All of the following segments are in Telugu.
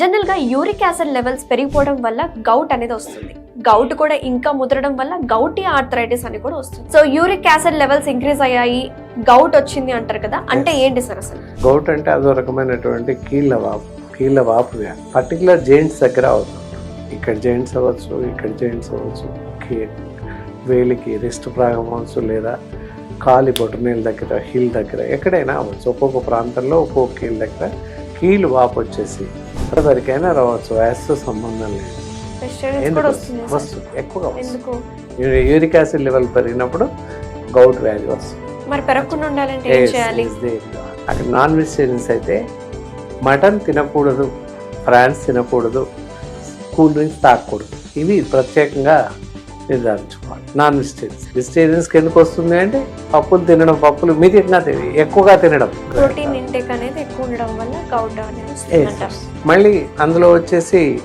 జనరల్గా యూరిక్ యాసిడ్ లెవెల్స్ పెరిగిపోవడం వల్ల గౌట్ అనేది వస్తుంది. గౌట్ కూడా ఇంకా ముదరడం వల్ల గౌటీ ఆర్థరైటిస్ అని కూడా వస్తుంది. So uric acid levels increase అయ్యాయి. గౌట్ వచ్చింది అంటారు కదా అంటే ఏంటి సార్ అసలు? గౌట్ అంటే అదో రకమైనటువంటి కీళ్ళ వాపు కీళ్ళ వాపు వ్యాధి. పర్టికులర్ జెయింట్స్ దగ్గర అవుతుంది ఇక్కడ జెయింట్స్ అవ్వచ్చు ఇక్కడ జెయింట్స్ అవ్వచ్చు వేలికి రిస్ట్ ప్రాగం అవ్వచ్చు లేదా కాలి బొటనేల దగ్గర హీల్ దగ్గర ఎక్కడైనా అవ్వచ్చు. ఒక్కొక్క ప్రాంతంలో ఒక్కొక్క కీళ్ళ దగ్గర కీళ్ళు వాపు వచ్చేసి ఎవరికైనా రావచ్చు వయస్సు సంబంధం లేదు. వస్తుంది ఎక్కువగా వస్తుంది. యూరిక్ యాసిడ్ లెవెల్ పెరిగినప్పుడు గౌట్ వ్యాధి వస్తుంది. మరి పెరగకుండా ఉండాలంటే ఏం Yes, చేయాలి? is there. అక్కడ నాన్ వెజిటేరియన్స్ అయితే మటన్ తినకూడదు ఫ్రాన్స్ తినకూడదు కూల్ డ్రింక్స్ తాగకూడదు. ఇవి ప్రత్యేకంగా నిర్ధారించుకోవాలి నాన్ వెజిటేరియన్స్ వెజిటేరియన్స్కి ఎందుకు వస్తుంది అంటే పప్పులు తినడం పప్పులు తిన- ఎక్కువగా తినడం. ప్రోటీన్ ఇంటేక్ అనేది ఎక్కువ ఉండడం వల్ల గౌట్ మళ్ళీ అందులో వచ్చేసి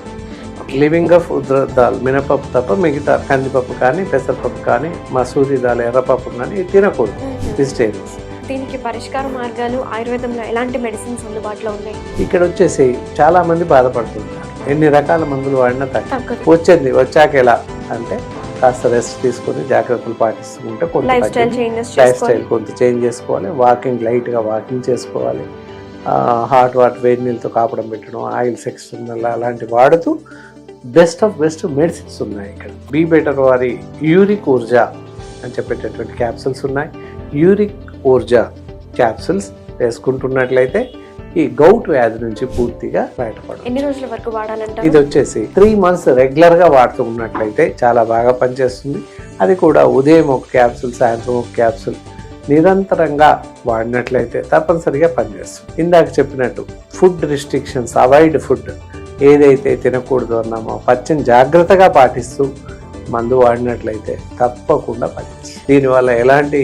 లివింగ్ ఆఫ్ దాల్ మినపప్పు తప్ప మిగతా కందిపప్పు కానీ పెసరపప్పు కానీ మసూరి దాల్ ఎర్రపప్పు కానీ తినకూడదు. వెజిటేరియన్స్ దీనికి పరిష్కార మార్గాలు ఆయుర్వేదంలో ఎలాంటి మెడిసిన్స్ అందుబాటులో ఉన్నాయి? ఇక్కడ వచ్చేసి చాలా మంది బాధపడుతుంటారు. ఎన్ని రకాల మందులు వాడినా తగ్గ తగ్గదు. వచ్చింది వచ్చాక ఎలా అంటే కాస్త రెస్ట్ తీసుకొని జాగ్రత్తలు పాటిస్తుంటే కొంత లైఫ్ స్టైల్ కొంత చేంజ్ చేసుకోవాలి. వాకింగ్ లైట్గా వాకింగ్ చేసుకోవాలి. హాట్ వాటర్ వేడి నీళ్ళతో కాపడం పెట్టడం ఆయిల్ సెక్షన్ అలాంటివి వాడుతూ బెస్ట్ ఆఫ్ బెస్ట్ మెడిసిన్స్ ఉన్నాయి ఇక్కడ. బీ బెటర్ వారి యూరిక్ ఊర్జా అని చెప్పేటటువంటి క్యాప్సిల్స్ ఉన్నాయి. యూరిక్ ఊర్జా క్యాప్సిల్స్ వేసుకుంటున్నట్లయితే ఈ గౌట్ వ్యాధి నుంచి పూర్తిగా బయటపడదు ఎన్ని రోజుల వరకు వాడాలంటారు? ఇది వచ్చేసి త్రీ మంత్స్ రెగ్యులర్గా వాడుతూ ఉన్నట్లయితే చాలా బాగా పనిచేస్తుంది. అది కూడా ఉదయం ఒక క్యాప్సూల్ సాయంత్రం ఒక క్యాప్సూల్ నిరంతరంగా వాడినట్లయితే తప్పనిసరిగా పనిచేస్తుంది. ఇందాక చెప్పినట్టు ఫుడ్ రిస్ట్రిక్షన్స్ అవాయిడ్ ఫుడ్ ఏదైతే తినకూడదు అన్నామో పచ్చని జాగ్రత్తగా పాటిస్తూ మందు వాడినట్లయితే తప్పకుండా పనిచేస్తుంది. దీనివల్ల ఎలాంటి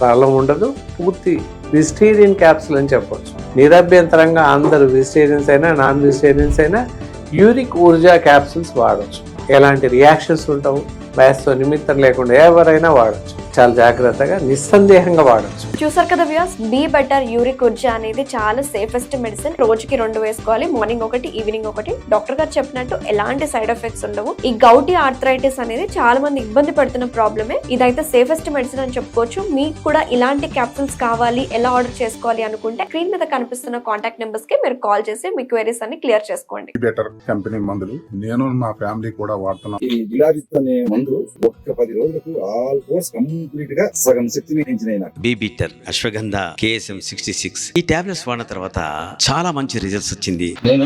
ప్రాబ్లం ఉండదు. పూర్తి వెజిటేరియన్ క్యాప్సుల్ అని చెప్పొచ్చు. నిరభ్యంతరంగా అందరూ వెజిటేరియన్స్ అయినా నాన్ వెజిటేరియన్స్ అయినా యూరిక్ ఊర్జా క్యాప్సుల్స్ వాడచ్చు. ఎలాంటి రియాక్షన్స్ ఉండవు వయస్సు నిమిత్తం లేకుండా ఎవరైనా వాడచ్చు. చాలా జాగ్రత్తగా నిస్సందేహంగా వాడచ్చు. చూసారు కదా views B better uric Urja అనేది చాలా సేఫెస్ట్ మెడిసిన్ రోజుకి రెండు వేసుకోవాలి. మార్నింగ్ ఒకటి ఈవినింగ్ ఒకటి. డాక్టర్ గారు చెప్పినట్టు ఎలాంటి సైడ్ ఎఫెక్ట్స్ ఉండవు. ఈ గౌటీ ఆర్థరైటిస్ అనేది చాలా మంది ఇబ్బంది పడుతున్న ప్రాబ్లమే ఇదైతే సేఫెస్ట్ మెడిసిన్ అని చెప్పుకోవచ్చు. మీకు కూడా ఇలాంటి క్యాప్సూల్స్ కావాలి ఎలా ఆర్డర్ చేసుకోవాలి అనుకుంటే స్క్రీన్ మీద కనిపిస్తున్న కాంటాక్ట్ నెంబర్స్కి మీరు కాల్ చేసి మీ క్వైరీస్ అన్ని క్లియర్ చేసుకోండి. బెటర్ కంపెనీ మందులు. నేను మా ఫ్యామిలీ కూడా వాడుతున్నాం. ఈ మందు ఒక్క పది రోజులకు ఆల్మోస్ట్ కంప్లీట్గా సగం శక్తిని B better Ashwagandha KSM sixty six. ఈ టాబ్లెట్స్ వాడిన తర్వాత చాలా మంచి రిజల్ట్స్ వచ్చింది. నేను